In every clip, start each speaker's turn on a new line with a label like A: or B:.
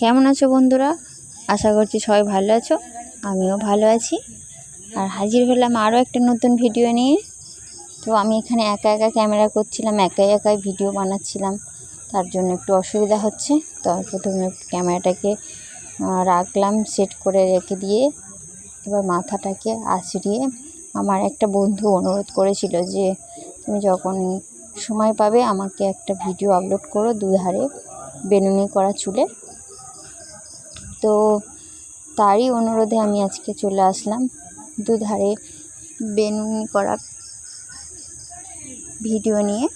A: কেমন আছো বন্ধুরা? আশা করছি সবাই ভালো আছো, আমিও ভালো আছি। আর হাজির হলাম আরও একটা নতুন ভিডিও নিয়ে। তো আমি এখানে একা একা ক্যামেরা করছিলাম, একাই একাই ভিডিও বানাচ্ছিলাম। তার জন্য একটু অসুবিধা হচ্ছে। তো প্রথমে ক্যামেরাটাকে রাখলাম সেট করে রেখে দিয়ে, এবার মাথাটাকে আছড়িয়ে আমার একটা বন্ধু অনুরোধ করেছিল যে, তুমি যখন সময় পাবে, আমাকে একটা ভিডিও আপলোড করো দুধারে বেনুনি করা চুলে। তো তারই অনুরোধে আমি আজকে চলে আসলাম। দুধারে বেনুনি করা ভিডিও নিয়ে।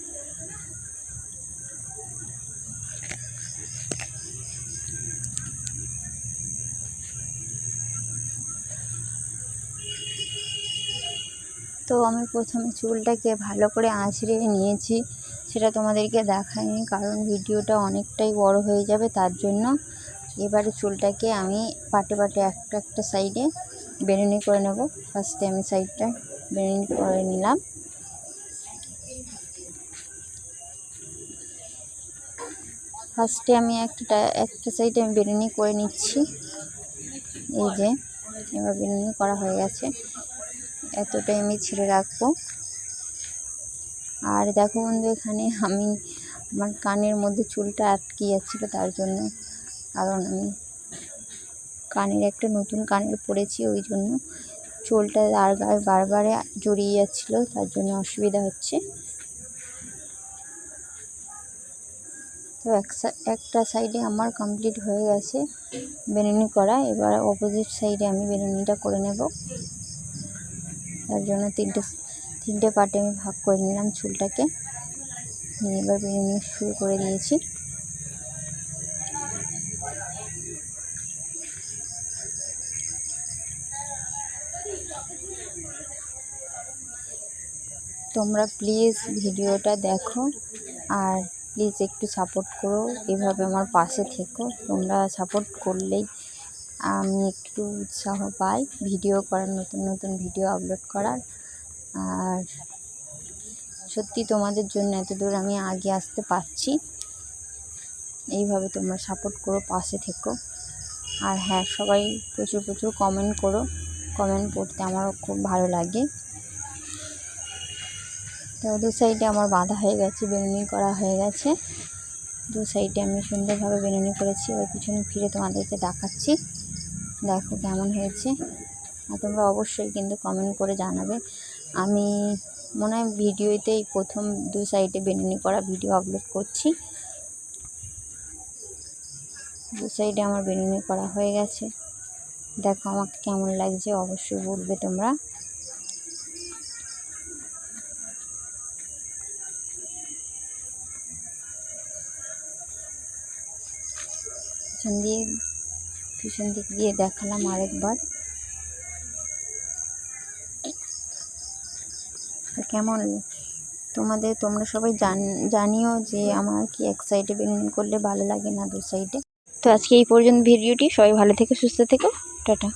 A: তো আমি প্রথমে চুলটাকে ভালো করে আঁচড়ে নিয়েছি, সেটা তোমাদেরকে দেখাইনি, কারণ ভিডিওটা অনেকটাই বড় হয়ে যাবে, তার জন্য এবারে চুলটাকে আমি পাটে পাটে একটা একটা সাইডে বেরুনি করে নেব। ফার্স্টে আমি সাইডটা বেরুনি করে নিলাম। ফার্স্টে আমি একটা একটা সাইডে আমি বেরুনি করে নিচ্ছি। এই যে, এবার বেরুনি করা হয়ে গেছে। এতটাই আমি ছেড়ে রাখব। আর দেখো বন্ধু, এখানে আমি আমার কানের মধ্যে চুলটা আটকে যাচ্ছিল, তার জন্য কারণ আমি কানের একটা নতুন কানের পরেছি, ওই জন্য চুলটা আর গায়ে বারবারে জড়িয়ে যাচ্ছিল, তার জন্য অসুবিধা হচ্ছে। তো একটা সাইডে আমার কমপ্লিট হয়ে গেছে বেনুনি করা, এবার অপোজিট সাইডে আমি বেনুনিটা করে নেব। তার জন্য তিনটে তিনটে পার্টে আমি ভাগ করে নিলাম চুলটাকে। নিয়ে এবার বেনুনি শুরু করে দিয়েছি। তোমরা প্লিজ ভিডিওটা দেখো আর প্লিজ একটু সাপোর্ট করো। এভাবে আমার পাশে থেকো। তোমরা সাপোর্ট করলেই আমি একটু উৎসাহ পাই ভিডিও করার, নতুন নতুন ভিডিও আপলোড করার। আর সত্যি তোমাদের জন্য এত দূর আমি আগে আসতে পারছি। এইভাবে তোমরা সাপোর্ট করো, পাশে থেকো। আর হ্যাঁ সবাই প্রচুর প্রচুর কমেন্ট করো। কমেন্ট পড়তে আমারও খুব ভালো লাগে। তো দু সাইডে আমার বাঁধা হয়ে গেছে বেনুনি করা হয়ে গেছে। দু সাইডে আমি সুন্দরভাবে বেনুনি করেছি, এবার পিছনে ফিরে তোমাদেরকে দেখাচ্ছি। দেখো কেমন হয়েছে। আর তোমরা অবশ্যই কিন্তু কমেন্ট করে জানাবে। আমি মনে হয় ভিডিওতেই প্রথম দু সাইডে বেনুনি করা ভিডিও আপলোড করছি। দু সাইডে আমার বেনুনি করা হয়ে গেছে। দেখো আমাকে কেমন লাগছে, অবশ্যই বলবে তোমরা। পিছন দিয়ে পিছন দিক দিয়ে দেখালাম আরেকবার। কেমন? তোমাদের, তোমরা সবাই জান, জানিও যে আমার কি এক সাইডে বেলুন করলে ভালো লাগে না দু সাইডে তো আজকে এই পর্যন্ত ভিডিওটি, সবাই ভালো থেকে, সুস্থ থেকে, টাটা।